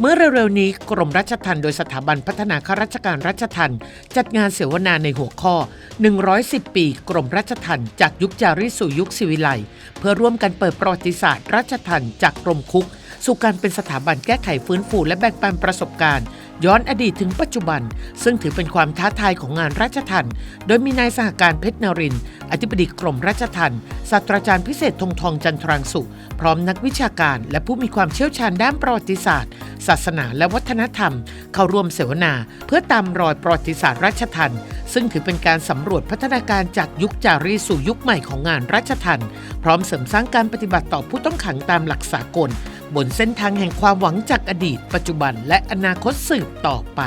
เมื่อเร็วๆนี้กรมราชทัณฑ์โดยสถาบันพัฒนาข้าราชการราชทัณฑ์จัดงานเสวนาในหัวข้อ 110 ปีกรมราชทัณฑ์จากยุคจารีสู่ยุคศิวิไลเพื่อร่วมกันเปิดประวัติศาสตร์ราชทัณฑ์จากกรมคุก สู่การเป็นสถาบันแก้ไขฟื้นฟูและแบ่งปันประสบการณ์ย้อนอดีตถึงปัจจุบัน ซึ่งถือเป็นความท้าทายของงานราชทัณฑ์โดยมีนายสหการเพชรนริน อธิบดีกรมราชทัณฑ์ศาสตราจารย์พิเศษธงทองจันทรังสุ พร้อมนักวิชาการและผู้มีความเชี่ยวชาญด้านประวัติศาสตร์ ศาสนาและวัฒนธรรม เข้าร่วมเสวนา เพื่อตามรอยประวัติศาสตร์ราชทันซึ่งถือเป็นการสำรวจพัฒนาการจากยุคจารีสู่ยุคใหม่ของงานราชทันพร้อมเสริมสร้างการปฏิบัติต่อผู้ต้องขังตามหลักสากล บนเส้นทางแห่งความหวังจากอดีต ปัจจุบันและอนาคตสืบต่อไป